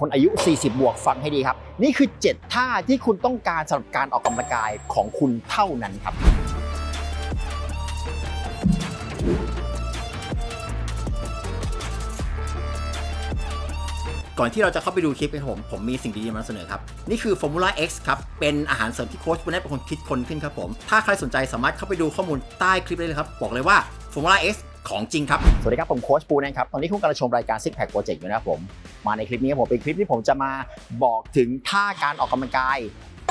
คนอายุ 40 บวกฟังให้ดีครับ นี่คือ 7 ท่าที่คุณต้องการสำหรับการออกกำลังกายของคุณเท่านั้นครับ ก่อนที่เราจะเข้าไปดูคลิปกันผม ผมมีสิ่งดีๆมาเสนอครับ นี่คือ Formula X ครับ เป็นอาหารเสริมที่โค้ชปุณณเป็นคนคิดคนขึ้นครับผม ถ้าใครสนใจสามารถเข้าไปดูข้อมูลใต้คลิปได้เลยครับ บอกเลยว่า Formula X ของจริงครับ สวัสดีครับ ผมโค้ชปูนะครับ ตอนนี้คุณกำลังชมรายการ Six Pack Project อยู่นะครับผม มาในคลิปนี้ผมเป็นคลิปที่ผมจะมาบอกถึงท่าการออกกำลังกาย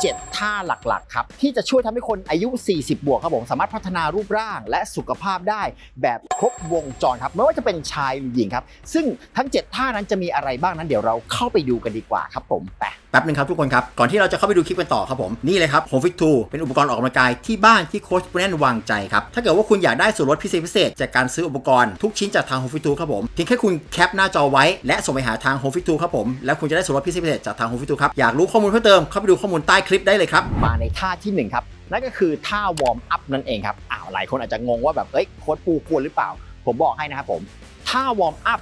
7 ท่าหลักๆครับที่จะช่วยทำให้คนอายุ 40 บวกครับผมสามารถพัฒนารูปร่างและสุขภาพได้แบบครบวงจรครับไม่ว่าจะเป็นชายหรือหญิงครับ ซึ่งทั้ง 7 ท่านั้นจะมีอะไรบ้างนั้นเดี๋ยวเราเข้าไปดูกันดีกว่าครับผมไปแป๊บนึงครับทุกคนครับ ก่อนที่เราจะเข้าไปดูคลิปกันต่อครับผม นี่เลยครับ Home Fit 2เป็นอุปกรณ์ออกกำลังกายที่บ้านที่โค้ชปุณแนนวางใจครับ ถ้าเกิดว่าคุณอยากได้ส่วนลดพิเศษพิเศษจากการซื้ออุปกรณ์ทุกชิ้นจากทาง Home Fit 2ครับผมเพียงแค่คุณแคปหน้าจอไว้และส่งไปหาทาง Home Fit 2ครับผมแล้วคุณจะได้ส่วนลดพิเศษพิเศษจากทาง Home Fit 2ครับอยากรู้ข้อมูลเพิ่มเติมเข้าไปดูข้อมูลใต้คลิปได้เลยครับ มาในท่าที่หนึ่งครับ นั่นก็คือท่าวอร์มอัพนั่นเองครับอ้าวหลายคนอาจจะงงว่าแบบเอ้ยโค้ชปูกวนหรือเปล่า ผมบอกให้นะครับผมท่าวอร์มอัพ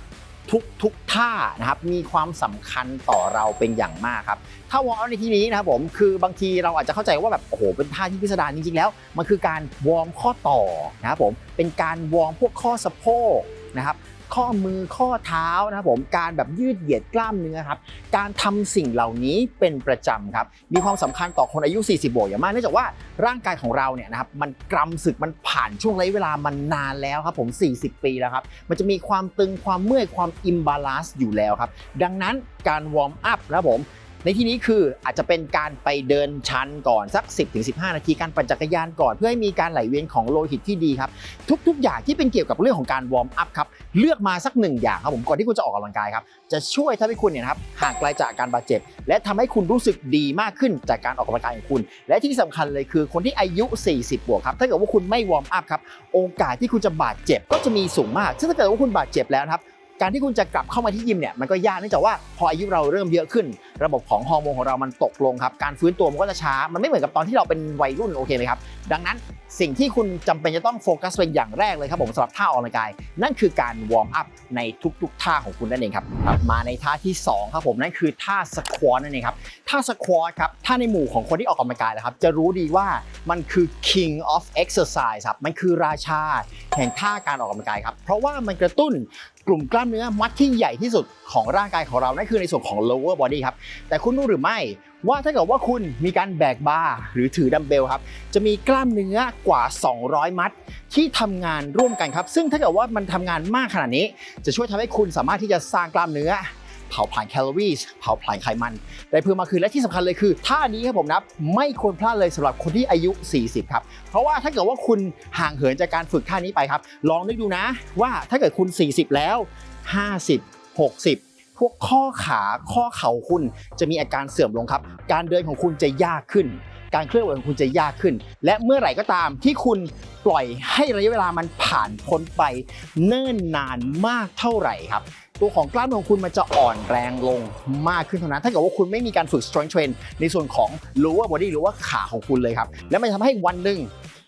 ทุกทุกท่านะครับมีความสำคัญต่อเราเป็นอย่างมากครับท่าวอร์มอัพในที่นี้นะครับผมคือบางทีเราอาจจะเข้าใจว่าแบบโอ้โหเป็นท่าที่พิสดารจริงๆแล้ว มันคือการวอร์มข้อต่อนะครับผมเป็นการวอร์มพวกข้อสะโพกนะครับ ข้อมือข้อเท้านะครับผมการแบบยืดเหยียดกล้ามเนื้อครับการทำสิ่งเหล่านี้เป็นประจำครับมีความสำคัญต่อคนอายุ 40 บวกอย่างมากเนื่องจากว่าร่างกายของเราเนี่ยนะครับมันกรำศึกมันผ่านช่วงระยะเวลามันนานแล้วครับผม 40 ปีแล้วครับมันจะมีความตึงความเมื่อยความอิมบาลานซ์อยู่แล้วครับดังนั้นการวอร์มอัพนะครับผม ในที่นี้คืออาจจะเป็นการไปเดินชันก่อนสัก 10-15 นาทีการปั่นจักรยานก่อน เพื่อให้มีการไหลเวียนของโลหิตที่ดีครับ ทุกๆ อย่างที่เป็นเกี่ยวกับเรื่องของการวอร์มอัพครับเลือกมาสักหนึ่งอย่างครับผมก่อนที่คุณจะออกกำลังกายครับจะช่วยทำให้คุณเนี่ยครับห่างไกลจากการบาดเจ็บ และทำให้คุณรู้สึกดีมากขึ้นจากการออกกำลังกายของคุณ และที่สำคัญเลยคือคนที่อายุ 40 บวกครับถ้าเกิดว่าคุณไม่วอร์มอัพครับโอกาสที่คุณจะบาดเจ็บก็จะมีสูงมากซึ่งถ้าเกิดว่าคุณบาดเจ็บแล้วครับการที่คุณจะกลับเข้ามาที่ยิมเนี่ยมันก็ยากเนื่องจากว่าพออายุเราเริ่มเยอะขึ้น ระบบของฮอร์โมนของเรามันตกลงครับการฟื้นตัวมันก็จะช้ามันไม่เหมือนกับตอนที่เราเป็นวัยรุ่นโอเคไหมครับดังนั้นสิ่งที่คุณจำเป็นจะต้องโฟกัสเป็นอย่างแรกเลยครับผมสำหรับท่าออกกำลังกาย นั่นคือการวอร์มอัพในทุกๆ ท่าของคุณนั่นเองครับรบมาในท่าที่สองครับผมนั่นคือท่าสควอตนั่นเองครับท่าสควอตครับท่าในหมู่ของคนที่ออกกำลังกายนะครับจะรู้ดีว่ามันคือ king of exercise ครับมันคือราชา แห่งท่าการออกกำลังกายครับเพราะว่ามันกระตุ้นกลุ่มกล้ามเนื้อมัดที่ใหญ่ที่สุดของร่างกายของเรานั่นคือในส่วนของ lower body ครับแต่คุณรู้หรือไม่ว่าถ้าเกิดว่าคุณมีการแบกบาร์หรือถือดัมเบลครับ จะมีกล้ามเนื้อกว่า 200 มัด ที่ทำงานร่วมกันครับ ซึ่งถ้าเกิดว่ามันทำงานมากขนาดนี้ จะช่วยทำให้คุณสามารถที่จะสร้างกล้ามเนื้อเผาผลาญแคลอรี่เผาผลาญไขมัน ได้เพิ่มมากขึ้นและที่สำคัญเลยคือท่านี้ครับผมนะไม่ควรพลาดเลยสำหรับคนที่อายุ 40 ครับ เพราะว่าถ้าเกิดว่าคุณห่างเหินจากการฝึกท่านี้ไปครับ ลองนึกดูนะว่าถ้าเกิดคุณ 40 แล้ว 50 60 พวกข้อขาข้อเข่าคุณจะมีอาการเสื่อมลงครับ การเดินของคุณจะยากขึ้น การเคลื่อนไหวของคุณจะยากขึ้น และเมื่อไหร่ก็ตามที่คุณปล่อยให้ระยะเวลามันผ่านพ้นไปเนิ่นนานมากเท่าไหร่ครับตัวของกล้ามเนื้อของคุณมันจะอ่อนแรงลงมากขึ้นเท่านั้น ถ้าเกิดว่าคุณไม่มีการฝึก strength train ในส่วนของ lower body หรือว่าขาของคุณเลยครับ และมันทำให้วันหนึ่ง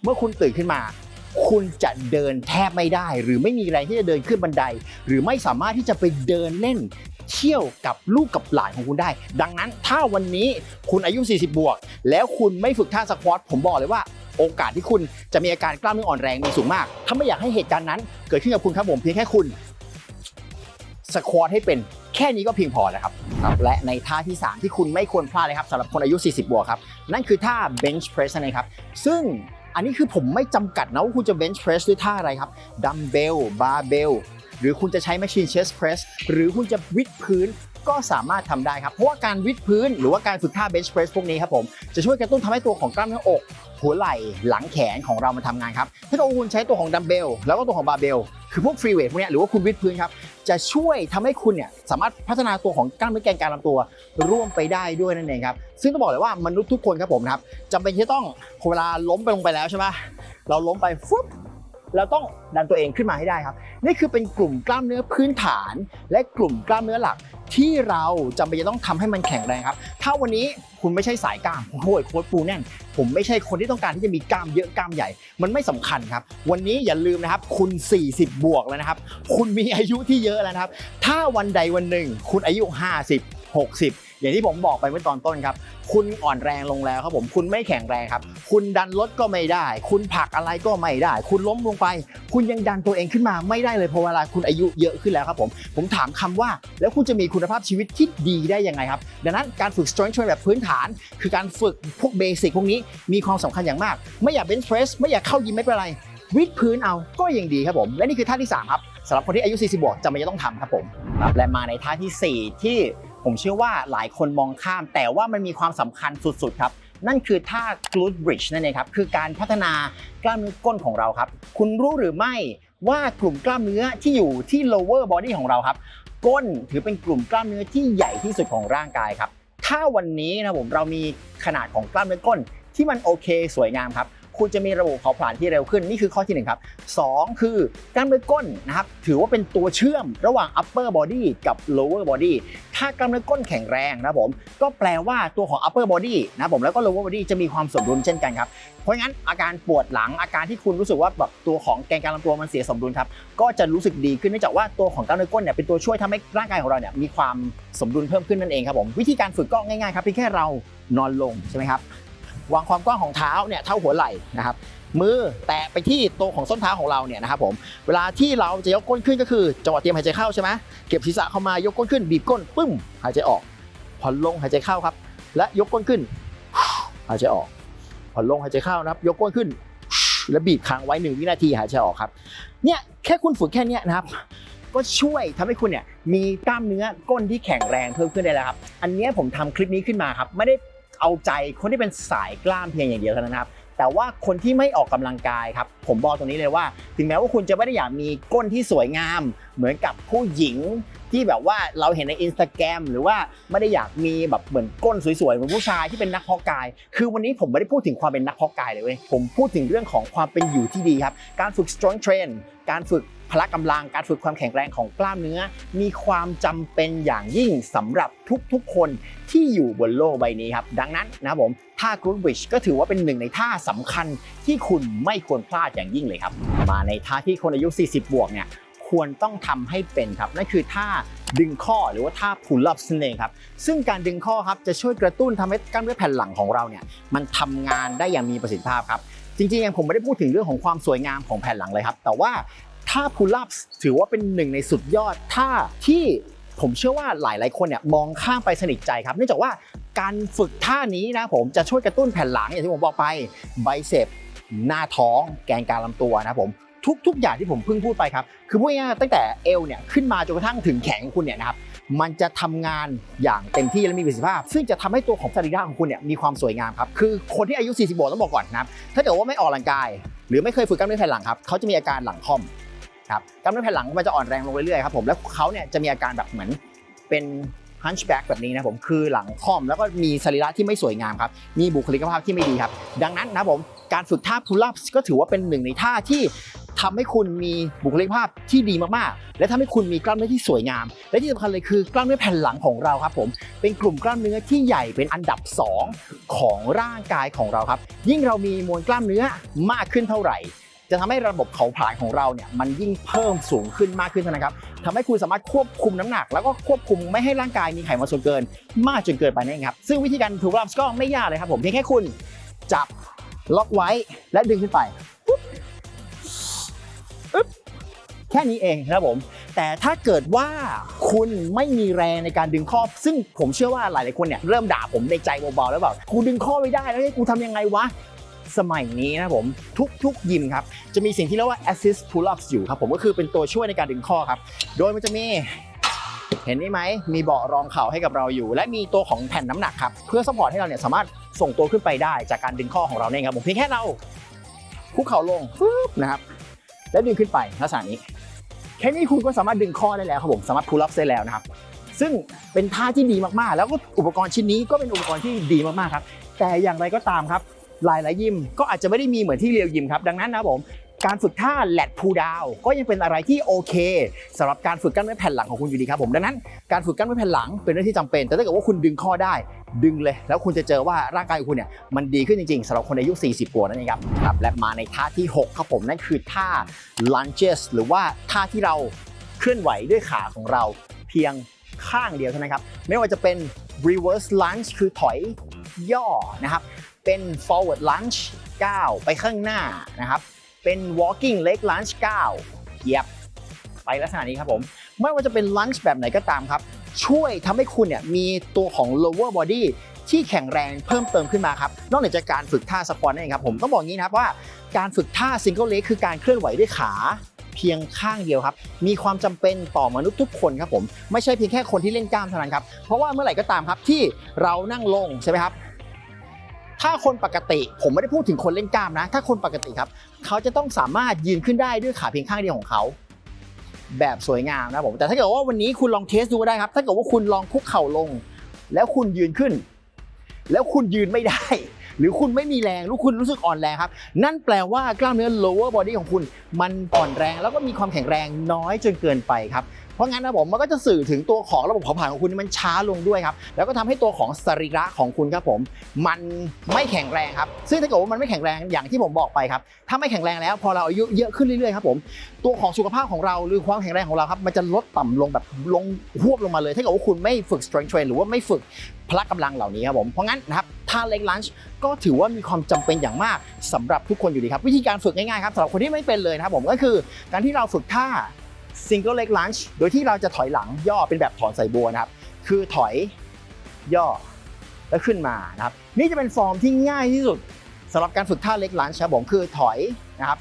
เมื่อคุณตื่นขึ้นมา คุณจะเดินแทบไม่ได้ หรือไม่มีแรงที่จะเดินขึ้นบันได หรือไม่สามารถที่จะไปเดินเล่น เที่ยวกับลูกกับหลานของคุณได้ ดังนั้นถ้าวันนี้คุณอายุ 40 บวก แล้วคุณไม่ฝึกท่าสควอตผมบอกเลยว่าโอกาสที่คุณจะมีอาการกล้ามเนื้ออ่อนแรงมีสูงมาก ถ้าไม่อยากให้เหตุการณ์นั้นเกิดขึ้นกับคุณครับผมเพียงแค่คุณสควอตให้เป็นแค่นี้ก็เพียงพอแล้วครับ และในท่าที่ 3 ที่คุณไม่ควรพลาดเลยครับสำหรับคนอายุ 40 บวกครับ นั่นคือท่า bench press นั่นเองครับ ซึ่งอันนี้คือผมไม่จำกัดนะว่าคุณจะ bench press ด้วยท่าอะไรครับ ดัมเบล บาร์เบล หรือคุณจะใช้ machine chest press หรือคุณจะวิดพื้นก็สามารถทำได้ครับ เพราะว่าการวิดพื้นหรือว่าการฝึกท่า bench press พวกนี้ครับผม จะช่วยกระตุ้นทำให้ตัวของกล้ามเนื้ออก หัวไหล่หลังแขนของเรามันทำงานครับ ถ้าเกิดว่าคุณใช้ตัวของดัมเบลแล้วก็ตัวของบาร์เบลคือพวกฟรีเวทพวกนี้หรือว่าคุณวิดพื้นครับ จะช่วยทำให้คุณเนี่ยสามารถพัฒนาตัวของกล้ามเนื้อแกนกลารลำตัว ร่วมไปได้ด้วยนั่นเองครับ ซึ่งต้องบอกเลยว่ามนุษย์ทุกคนครับผมครับจำเป็นที่ต้องเวลาล้มไปลงไปแล้วใช่ไหมเราล้มไปฟุบ เราต้องดันตัวเองขึ้นมาให้ได้ครับ นี่คือเป็นกลุ่มกล้ามเนื้อพื้นฐาน และกลุ่มกล้ามเนื้อหลัก ที่เราจำเป็นจะต้องทำให้มันแข็งแรงครับ ถ้าวันนี้คุณไม่ใช่สายกล้ามโอ้ยโค้ดปูแน่น ผมไม่ใช่คนที่ต้องการที่จะมีกล้ามเยอะกล้ามใหญ่ มันไม่สำคัญครับ วันนี้อย่าลืมนะครับ คุณ 40 บวกแล้วนะครับ คุณมีอายุที่เยอะแล้วนะครับ ถ้าวันใดวันหนึ่ง คุณอายุ 50 60 อย่างที่ผมบอกไปเมื่อตอนต้นครับ คุณอ่อนแรงลงแล้วครับผม คุณไม่แข็งแรงครับ คุณดันรถก็ไม่ได้ คุณผลักอะไรก็ไม่ได้ คุณล้มลงไป คุณยังดันตัวเองขึ้นมาไม่ได้เลยเพราะเวลาคุณอายุเยอะขึ้นแล้วครับผม ผมถามคำว่า แล้วคุณจะมีคุณภาพชีวิตที่ดีได้ยังไงครับ ดังนั้นการฝึก strength train แบบพื้นฐาน คือการฝึกพวกเบสิกพวกนี้มีความสำคัญอย่างมาก ไม่อยาก bench press ไม่อยากเข้ายิมไม่เป็นไรวิดพื้นเอาก็ยังดีครับผม และนี่คือท่าที่ 3 ครับสำหรับคนที่อายุ 40 บวกจำเป็นจะต้องทำครับผม และมาในท่าที่ 4 ที่ ผมเชื่อว่าหลายคนมองข้าม แต่ว่ามันมีความสำคัญสุดๆครับ นั่นคือท่า glute bridge นั่นเองครับ คือการพัฒนากล้ามเนื้อก้นของเราครับ คุณรู้หรือไม่ว่ากลุ่มกล้ามเนื้อที่อยู่ที่ lower body ของเราครับ ก้นถือเป็นกลุ่มกล้ามเนื้อที่ใหญ่ที่สุดของร่างกายครับ ถ้าวันนี้นะผมเรามีขนาดของกล้ามเนื้อก้นที่มันโอเค สวยงามครับ คุณจะมีระบบเผาผลาญที่เร็วขึ้น นี่คือข้อที่หนึ่งครับสองคือกล้ามเนื้อก้นนะครับ ถือว่าเป็นตัวเชื่อมระหว่าง upper body กับ lower body ถ้ากล้ามเนื้อก้นแข็งแรงนะผม ก็แปลว่าตัวของ upper body นะผมแล้วก็ lower body จะมีความสมดุลเช่นกันครับ เพราะงั้นอาการปวดหลังอาการที่คุณรู้สึกว่าแบบตัวของแกนกลางลำตัวมันเสียสมดุลครับ ก็จะรู้สึกดีขึ้นเนื่องจากว่าตัวของกล้ามเนื้อก้นเนี่ยเป็นตัวช่วยทำให้ร่างกายของเราเนี่ยมีความสมดุลเพิ่มขึ้นนั่นเองครับผมวิธีการฝึกก็ง่ายๆครับเพียงแค่เรานอนลงใช่ไหมครับ วางความกว้างของเท้าเนี่ยเท่าหัวไหล่นะครับมือแตะไปที่ตัวของส้นเท้าของเราเนี่ยนะครับผมเวลาที่เราจะยกก้นขึ้นก็คือจังหวะเตรียมหายใจเข้าใช่ไหมเก็บศีรษะเข้ามายกก้นขึ้นบีบก้นปึ้มหายใจออกผ่อนลงหายใจเข้าครับ และยกก้นขึ้นหายใจออกผ่อนลงหายใจเข้านะครับ ยกก้นขึ้น แล้วบีบค้างไว้หนึ่งวินาทีหายใจออกครับเนี่ยแค่คุณฝึกแค่เนี้ยนะครับ ก็ช่วยทำให้คุณเนี่ยมีกล้ามเนื้อก้นที่แข็งแรงเพิ่มขึ้นได้แล้วครับ อันนี้ผมทำคลิปนี้ขึ้นมาครับ ไม่ได้ เอาใจคนที่เป็นสายกล้ามเพียงอย่างเดียวเท่านั้นนะครับแต่ว่าคนที่ไม่ออกกำลังกายครับ ผมบอกตรงนี้เลยว่า ถึงแม้ว่าคุณจะไม่ได้อยากมีก้นที่สวยงาม เหมือนกับผู้หญิงที่แบบว่าเราเห็นในอินสตาแกรมหรือว่าไม่ได้อยากมีแบบเหมือนก้นสวยๆเหมือนผู้ชายที่เป็นนักเพาะกาย คือวันนี้ผมไม่ได้พูดถึงความเป็นนักเพาะกายเลยเว้ยผมพูดถึงเรื่องของความเป็นอยู่ที่ดีครับ การฝึก strong train การฝึก พละกำลังการฝึกความแข็งแรงของกล้ามเนื้อ มีความจำเป็นอย่างยิ่งสำหรับทุกๆคนที่อยู่บนโลกใบนี้ครับ ดังนั้นนะผมท่า glute bridge ก็ถือว่าเป็นหนึ่งในท่าสำคัญที่คุณไม่ควรพลาดอย่างยิ่งเลยครับ มาในท่าที่คนอายุ 40 บวกเนี่ยควรต้องทำให้เป็นครับนั่นคือท่าดึงข้อหรือว่าท่า pull ups นั่นเองครับ ซึ่งการดึงข้อครับจะช่วยกระตุ้นทำให้กล้ามเนื้อแผ่นหลังของเราเนี่ยมันทำงานได้อย่างมีประสิทธิภาพครับจริงๆผมไม่ได้พูดถึงเรื่องของความสวยงามของแผ่นหลังเลยครับ แต่ว่า ท่า pull ups ถือว่าเป็นหนึ่งในสุดยอดท่าที่ผมเชื่อว่าหลาย ๆ คนเนี่ยมองข้ามไปสนิทใจครับ เนื่องจากว่าการฝึกท่านี้นะผมจะช่วยกระตุ้นแผ่นหลังอย่างที่ผมบอกไปไบเซปหน้าท้องแกนกลางลำตัวนะผมทุก ๆ อย่างที่ผมเพิ่งพูดไปครับ คือพูดง่ายๆตั้งแต่เอวเนี่ยขึ้นมาจนกระทั่งถึงแขนของคุณเนี่ยนะครับมันจะทำงานอย่างเต็มที่และมีประสิทธิภาพ ซึ่งจะทำให้ตัวของสรีระของคุณเนี่ยมีความสวยงามครับ คือคนที่อายุ 40บวกต้องบอกก่อนนะครับถ้าเกิดว่าไม่ออกกำลังกาย หรือไม่เคยฝึกกล้ามเนื้อแผ่นหลังครับเขาจะมีอาการหลังคอม ครับกล้ามเนื้อแผ่นหลังมันจะอ่อนแรงลงเรื่อยๆครับผมแล้วเขาเนี่ยจะมีอาการแบบเหมือนเป็น hunchback แบบนี้นะผมคือหลังค่อมแล้วก็มีสรีระที่ไม่สวยงามครับมีบุคลิกภาพที่ไม่ดีครับ ดังนั้นนะผมการฝึกท่า pull ups ก็ถือว่าเป็นหนึ่งในท่าที่ทำให้คุณมีบุคลิกภาพที่ดีมากๆ และทำให้คุณมีกล้ามเนื้อที่สวยงาม และที่สำคัญเลยคือกล้ามเนื้อแผ่นหลังของเราครับผม เป็นกลุ่มกล้ามเนื้อที่ใหญ่เป็นอันดับ 2 ของร่างกายของเราครับ ยิ่งเรามีมวลกล้ามเนื้อมากขึ้นเท่าไหร่ จะทำให้ระบบเผาผลาญของเราเนี่ยมันยิ่งเพิ่มสูงขึ้นมากขึ้นนั้นครับทำให้คุณสามารถควบคุมน้ำหนัก แล้วก็ควบคุมไม่ให้ร่างกายมีไขมันส่วนเกิน มากจนเกินไปนั่นเองครับซึ่งวิธีการถูกรับก็ไม่ยากเลยครับผมเพียงแค่คุณจับล็อกไว้และดึงขึ้นไปแค่นี้เองนะครับผม แต่ถ้าเกิดว่าคุณไม่มีแรงในการดึงข้อ ซึ่งผมเชื่อว่าหลาย ๆ คนเนี่ยเริ่มด่าผมในใจเบา ๆ แล้วแบบกูดึงข้อไม่ได้แล้วให้กูทำยังไงวะ สมัยนี้นะครับผมทุกๆยิมครับจะมีสิ่งที่เรียกว่า assist pull ups อยู่ครับผมก็คือเป็นตัวช่วยในการดึงข้อครับ โดยมันจะมีเห็นนี่ไหมมีเบาะรองเข่าให้กับเราอยู่ และมีตัวของแผ่นน้ำหนักครับเพื่อสปอร์ตให้เราเนี่ยสามารถส่งตัวขึ้นไปได้จากการดึงข้อของเราเนี่ยครับผมเพียงแค่เราคุกเข่าลงนะครับแล้วดึงขึ้นไปลักษณะนี้แค่นี้คุณก็สามารถดึงข้อได้แล้วครับผมสามารถ pull up ได้แล้วนะครับซึ่งเป็นท่าที่ดีมากๆ แล้วก็อุปกรณ์ชิ้นนี้ก็เป็นอุปกรณ์ที่ดีมากๆครับ แต่อย่างไรก็ตามครับ หลายๆยิมก็อาจจะไม่ได้มีเหมือนที่เรียวยิมครับ ดังนั้นนะครับผมการฝึกท่าแลดพูดาวก็ยังเป็นอะไรที่โอเคสำหรับการฝึกกล้ามเนื้อแผ่นหลังของคุณอยู่ดีครับผมดังนั้นการฝึกกล้ามเนื้อแผ่นหลังเป็นเรื่องที่จำเป็น แต่ถ้าเกิดว่าคุณดึงข้อได้ ดึงเลย แล้วคุณจะเจอว่าร่างกายของคุณเนี่ยมันดีขึ้นจริงๆสำหรับคนอายุ 40กว่านั่นเองครับครับ และมาในท่าที่ 6 ครับผมนั่นคือท่า lunges หรือว่าท่าที่เราเคลื่อนไหวด้วยขาของเราเพียงข้างเดียวเท่านั้นครับไม่ว่าจะเป็น reverse lunge คือถอยย่อนะครับ เป็น forward lunge ก้าไปข้างหน้านะครับ เป็น walking leg lunge ก้าเหยียบไปลักษณะนี้ครับผม ไม่ว่าจะเป็น lunge แบบไหนก็ตามครับ ช่วยทำให้คุณเนี่ยมีตัวของ lower body ที่แข็งแรงเพิ่มเติมขึ้นมาครับ นอกเหนือจากการฝึกท่าสควอตนั่นเองครับผมต้องบอกงี้นะครับว่าการฝึกท่า single leg คือการเคลื่อนไหวด้วยขาเพียงข้างเดียวครับ มีความจำเป็นต่อมนุษย์ทุกคนครับผม ไม่ใช่เพียงแค่คนที่เล่นกล้ามเท่านั้นครับ เพราะว่าเมื่อไหร่ก็ตามครับที่เรานั่งลงใช่ไหมครับ ถ้าคนปกติผมไม่ได้พูดถึงคนเล่นกล้ามนะ ถ้าคนปกติครับ เขาจะต้องสามารถยืนขึ้นได้ด้วยขาเพียงข้างเดียวของเขาแบบสวยงามนะผมแต่ถ้าเกิดว่าวันนี้คุณลองเทสดูก็ได้ครับ ถ้าเกิดว่าคุณลองคุกเข่าลง แล้วคุณยืนขึ้น แล้วคุณยืนไม่ได้ หรือคุณไม่มีแรงหรือคุณรู้สึกอ่อนแรงครับ นั่นแปลว่ากล้ามเนื้อ lower body ของคุณ มันอ่อนแรงแล้วก็มีความแข็งแรงน้อยจนเกินไปครับ เพราะงั้นนะผมมันก็จะสื่อถึงตัวของระบบเผาผลาญของคุณมันช้าลงด้วยครับแล้วก็ทำให้ตัวของสรีระของคุณครับผมมันไม่แข็งแรงครับซึ่งถ้าเกิดว่ามันไม่แข็งแรงอย่างที่ผมบอกไปครับถ้าไม่แข็งแรงแล้ว พอเราอายุเยอะขึ้นเรื่อยๆครับผมตัวของสุขภาพของเราหรือความแข็งแรงของเราครับมันจะลดต่ำลงแบบลงหวบลงมาเลยถ้าเกิดว่าคุณไม่ฝึก strength train หรือว่าไม่ฝึกพละกำลังเหล่านี้ครับผมเพราะงั้นนะครับท่าเล็กลันช์ก็ถือว่ามีความจำเป็นอย่างมากสำหรับทุกคนอยู่ดีครับ วิธีการฝึกง่ายๆครับสำหรับคนที่ไม่เป็นเลยนะครับผมก็คือการที่เราฝึกท่า single leg lunge โดยที่เราจะถอยหลังย่อเป็นแบบถอนใส่บัวนะครับคือถอยย่อแล้วขึ้นมานะครับนี่จะเป็นฟอร์มที่ง่ายที่สุดสำหรับการฝึกท่าเล็กลันช์ครับผมคือถอยนะครับ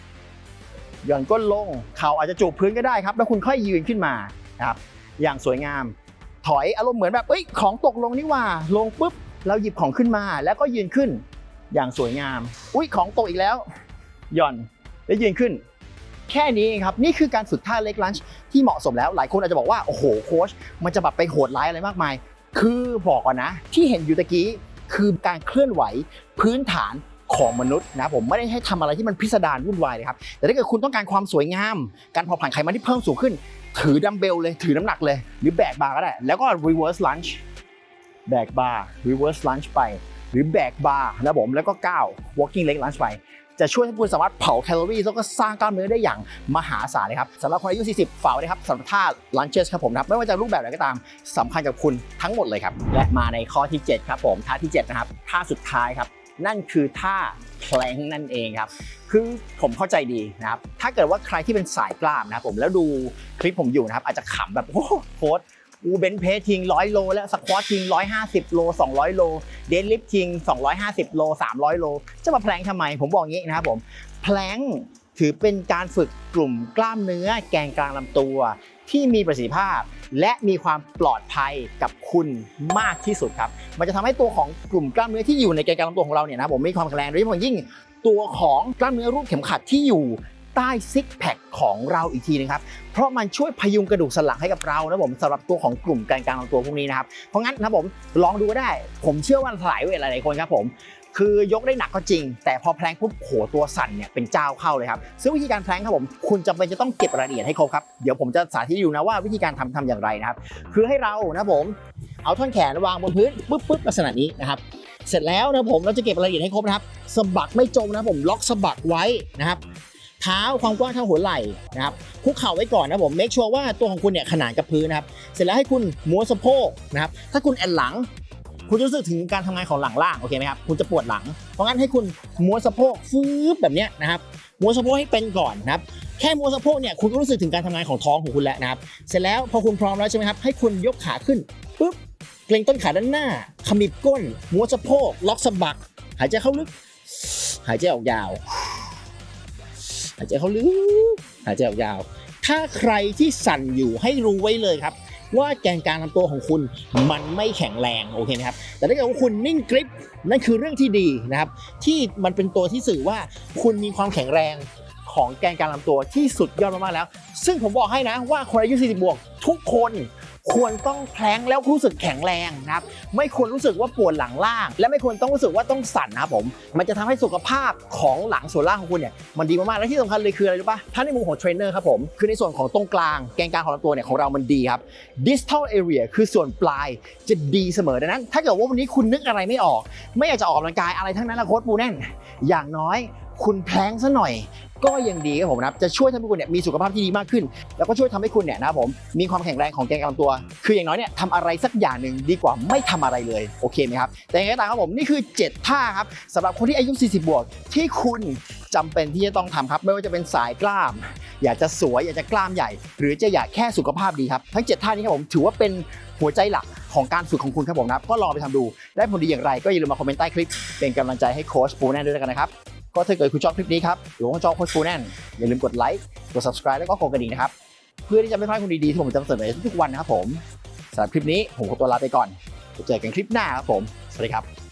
หย่อนก้นลงเข่าอาจจะจูบพื้นก็ได้ครับ แล้วคุณค่อยยืนขึ้นมานะครับอย่างสวยงาม ถอยอารมณ์เหมือนแบบเอ้ยของตกลงนี่ว่า ลงปุ๊บเราหยิบของขึ้นมา แล้วก็ยืนขึ้นอย่างสวยงาม อุ้ยของตกอีกแล้ว หย่อนแล้วยืนขึ้น แค่นี้เองครับ นี่คือการฝึกท่าเล็กลันช์ที่เหมาะสมแล้ว หลายคนอาจจะบอกว่า โอ้โหโค้ชมันจะแบบไปโหดร้ายอะไรมากมาย คือบอกก่อนนะ ที่เห็นอยู่ตะกี้คือการเคลื่อนไหวพื้นฐานของมนุษย์นะผมไม่ได้ให้ทำอะไรที่มันพิสดารวุ่นวายเลยครับ แต่ถ้าเกิดคุณต้องการความสวยงาม การเผาผลาญไขมันที่เพิ่มสูงขึ้น ถือดัมเบลเลยถือน้ำหนักเลย หรือแบกบาร์ก็ได้ แล้วก็ reverse lunge แบกบาร์ reverse lunge ไป หรือแบกบาร์นะผมแล้วก็ก้าว walking leg lunge ไป จะช่วยให้คุณสามารถเผาแคลอรี่แล้วก็สร้างกล้ามเนื้อได้อย่างมหาศาลเลยครับสำหรับคนอายุ 40 ฝากไว้นะครับสำหรับท่า lunges ครับผมนะครับไม่ว่าจะรูปแบบไหนก็ตามสำคัญกับคุณทั้งหมดเลยครับและมาในข้อที่ 7 ครับผมท่าที่ 7 นะครับท่าสุดท้ายครับนั่นคือท่า plank นั่นเองครับคือผมเข้าใจดีนะครับถ้าเกิดว่าใครที่เป็นสายกล้ามนะครับผมแล้วดูคลิปผมอยู่นะครับอาจจะขำแบบโอ้โหโค้ด กูเบนเพสทิ้ง100 โล แล้วสควอตทิ้ง150 โล 200 โล เดนลิฟทิ้ง250 โล 300 โล จะมาแพลงทำไม ผมบอกงี้นะครับผม แพลงถือเป็นการฝึกกลุ่มกล้ามเนื้อแกนกลางลำตัว ที่มีประสิทธิภาพ และมีความปลอดภัยกับคุณมากที่สุดครับ มันจะทำให้ตัวของกลุ่มกล้ามเนื้อที่อยู่ในแกนกลางลำตัวของเราเนี่ยนะผมมีความแข็งแรงโดยเฉพาะยิ่งตัวของกล้ามเนื้อรูปเข็มขัดที่อยู่ ใต้ซิกแพคของเราอีกทีนึงครับ เพราะมันช่วยพยุงกระดูกสันหลังให้กับเรานะผมสำหรับตัวของกลุ่มแกนกลางลำตัวพวกนี้นะครับ เพราะงั้นนะผมลองดูก็ได้ ผมเชื่อว่าหลายเวทหลายๆคนครับผมคือยกได้หนักก็จริง แต่พอแพลงปุ๊บโหตัวสั่นเนี่ยเป็นเจ้าเข้าเลยครับซึ่งวิธีการแพลงครับผมคุณจำเป็นจะต้องเก็บรายละเอียดให้ครบครับเดี๋ยวผมจะสาธิตให้ดูนะว่าวิธีการทำทำอย่างไรนะครับ คือให้เรานะผมเอาท่อนแขนวางบนพื้นปุ๊บปุ๊บลักษณะนี้นะครับเสร็จแล้วนะผมเราจะเก็บรายละเอียดให้ครบนะครับสะบักไม่จมนะผมล็อกสะบักไว้นะครับ เท้าความกว้างเท่าหัวไหล่นะครับคุกเข่าไว้ก่อนนะผมเมคชัวร์ว่าตัวของคุณเนี่ยขนานกับพื้นนะครับเสร็จแล้วให้คุณม้วนสะโพกนะครับถ้าคุณแอนหลัง คุณจะรู้สึกถึงการทำงานของหลังล่างโอเคไหมครับคุณจะปวดหลัง เพราะงั้นให้คุณม้วนสะโพกฟืบแบบเนี้ยนะครับม้วนสะโพกให้เป็นก่อนนะครับแค่ม้วนสะโพกเนี่ยคุณก็รู้สึกถึงการทำงานของท้องของคุณแล้วนะครับเสร็จแล้วพอคุณพร้อมแล้วใช่ไหมครับให้คุณยกขาขึ้นปุ๊บเกรงต้นขาด้านหน้าขมิบก้นม้วนสะโพกล็อกสะบัก หายใจเข้าลึก หายใจออกยาว หายใจเข้าลึกหายใจออกยาว ถ้าใครที่สั่นอยู่ให้รู้ไว้เลยครับ ว่าแกนกลางลำตัวของคุณมันไม่แข็งแรงโอเคไหมครับ แต่ถ้าเกิดว่าคุณนิ่งกริปนั่นคือเรื่องที่ดีนะครับ ที่มันเป็นตัวที่สื่อว่าคุณมีความแข็งแรงของแกนกลางลำตัวที่สุดยอดมากๆแล้ว ซึ่งผมบอกให้นะว่าคนอายุ40บวกทุกคน ควรต้องแพลงแล้วรู้สึกแข็งแรงนะครับ ไม่ควรรู้สึกว่าปวดหลังล่าง และไม่ควรต้องรู้สึกว่าต้องสั่นนะครับผม มันจะทำให้สุขภาพของหลังส่วนล่างของคุณเนี่ยมันดีมากๆ และที่สำคัญเลยคืออะไรรู้ปะถ้าในมุมของเทรนเนอร์ครับผม คือในส่วนของตรงกลางแกนกลางของลำตัวเนี่ยของเรามันดีครับ distal area คือส่วนปลายจะดีเสมอดังนั้น ถ้าเกิดว่าวันนี้คุณนึกอะไรไม่ออก ไม่อยากจะออกกำลังกายอะไรทั้งนั้นนะโค้ชปูแน่น อย่างน้อยคุณแพลงซะหน่อย ก็ยังดีครับผมนะจะช่วยทำให้คุณเนี่ยมีสุขภาพที่ดีมากขึ้น แล้วก็ช่วยทำให้คุณเนี่ยนะครับผมมีความแข็งแรงของแกนกลางตัว คืออย่างน้อยเนี่ยทำอะไรสักอย่างหนึ่งดีกว่าไม่ทำอะไรเลยโอเคไหมครับแต่ยังไงก็ตามครับผมนี่คือ 7 ท่าครับสำหรับคนที่อายุ 40 บวก ที่คุณจำเป็นที่จะต้องทำครับ ไม่ว่าจะเป็นสายกล้าม อยากจะสวยอยากจะกล้ามใหญ่ หรือจะอยากแค่สุขภาพดีครับทั้ง 7 ท่านี้ครับผมถือว่าเป็นหัวใจหลักของการฝึกของคุณครับผมนะก็ลองไปทำดูได้ผลดีอย่างไรก็อย่าลืมมาคอมเมนต์ใต้คลิปเป็นกำลังใจให้โค้ชปูแน่ด้วยกันนะครับ ก็ถ้าเกิดคุณชอบคลิปนี้ครับหรือว่าชอบโค้ชฟูแน่นอย่าลืมกดไลค์กด subscribe แล้วก็กดกระดิ่งนะครับ เพื่อที่จะไม่พลาดคนดีๆที่ผมจะเสนอทุกวันนะครับผมสำหรับคลิปนี้ผมขอตัวลาไปก่อนเจอกันคลิปหน้าครับผม สวัสดีครับ